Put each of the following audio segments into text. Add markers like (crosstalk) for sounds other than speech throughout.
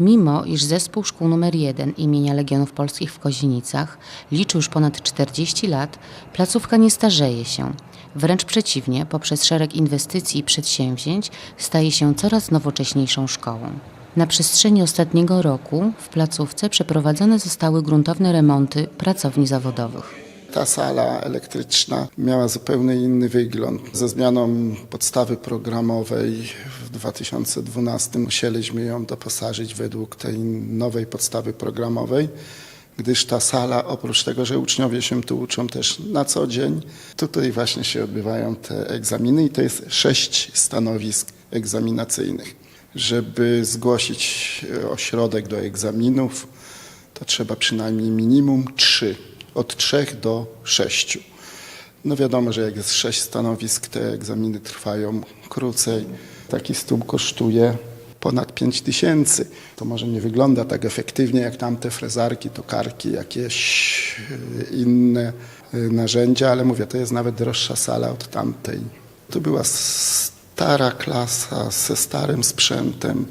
Mimo iż zespół szkół nr 1 imienia Legionów Polskich w Kozienicach liczy już ponad 40 lat, placówka nie starzeje się. Wręcz przeciwnie, poprzez szereg inwestycji i przedsięwzięć staje się coraz nowocześniejszą szkołą. Na przestrzeni ostatniego roku w placówce przeprowadzone zostały gruntowne remonty pracowni zawodowych. Ta sala elektryczna miała zupełnie inny wygląd. Ze zmianą podstawy programowej w 2012 musieliśmy ją doposażyć według tej nowej podstawy programowej, gdyż ta sala, oprócz tego, że uczniowie się tu uczą też na co dzień, tutaj właśnie się odbywają te egzaminy i to jest sześć stanowisk egzaminacyjnych. Żeby zgłosić ośrodek do egzaminów, to trzeba przynajmniej minimum trzy, od trzech do sześciu. No wiadomo, że jak jest sześć stanowisk, te egzaminy trwają krócej. Taki stół kosztuje ponad 5 tysięcy. To może nie wygląda tak efektywnie jak tamte frezarki, tokarki, jakieś e, inne e, narzędzia, ale mówię, to jest nawet droższa sala od tamtej. To była stara klasa ze starym sprzętem.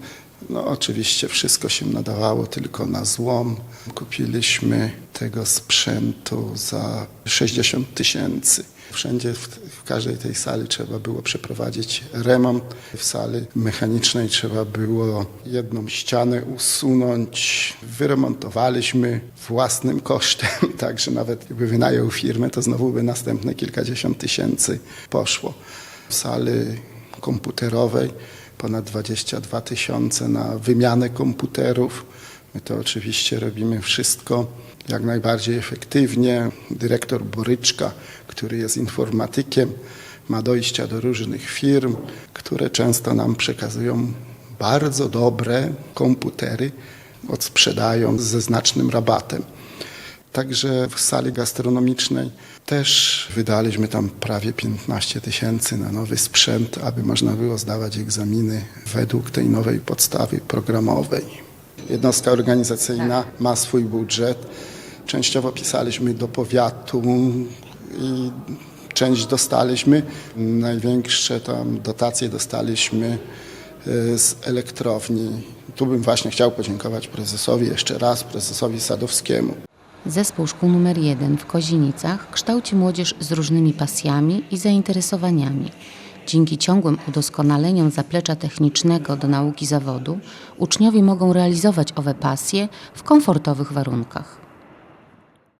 No oczywiście wszystko się nadawało tylko na złom. Kupiliśmy tego sprzętu za 60 tysięcy. Wszędzie, w, w każdej tej sali trzeba było przeprowadzić remont. W sali mechanicznej trzeba było jedną ścianę usunąć. Wyremontowaliśmy własnym kosztem, (laughs) także nawet jakby wynajął firmę, to znowu by następne kilkadziesiąt tysięcy poszło. W sali komputerowej ponad 22 tysiące na wymianę komputerów. My to oczywiście robimy wszystko jak najbardziej efektywnie. Dyrektor Boryczka, który jest informatykiem, ma dojścia do różnych firm, które często nam przekazują bardzo dobre komputery, odsprzedają ze znacznym rabatem. Także w sali gastronomicznej też wydaliśmy tam prawie 15 tysięcy na nowy sprzęt, aby można było zdawać egzaminy według tej nowej podstawy programowej. Jednostka organizacyjna ma swój budżet. Częściowo pisaliśmy do powiatu i część dostaliśmy. Największe tam dotacje dostaliśmy e, z elektrowni. Tu bym właśnie chciał podziękować prezesowi jeszcze raz, prezesowi Sadowskiemu. Zespół szkół nr 1 w Kozinicach kształci młodzież z różnymi pasjami i zainteresowaniami. Dzięki ciągłym udoskonaleniom zaplecza technicznego do nauki zawodu, uczniowie mogą realizować owe pasje w komfortowych warunkach.